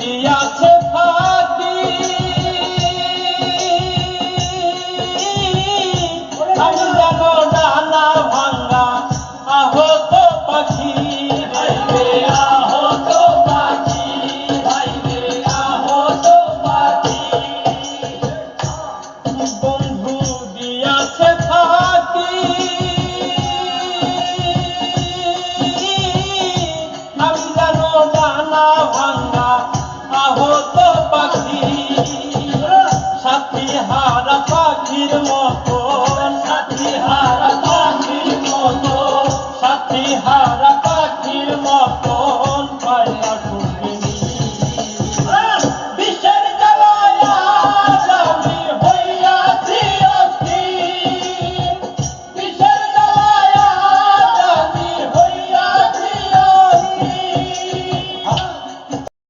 দিয়াছে ফাঁকি। আমি জানো না হারা পাখির মতো সাথী হারা পাখির মতো সাথী হারা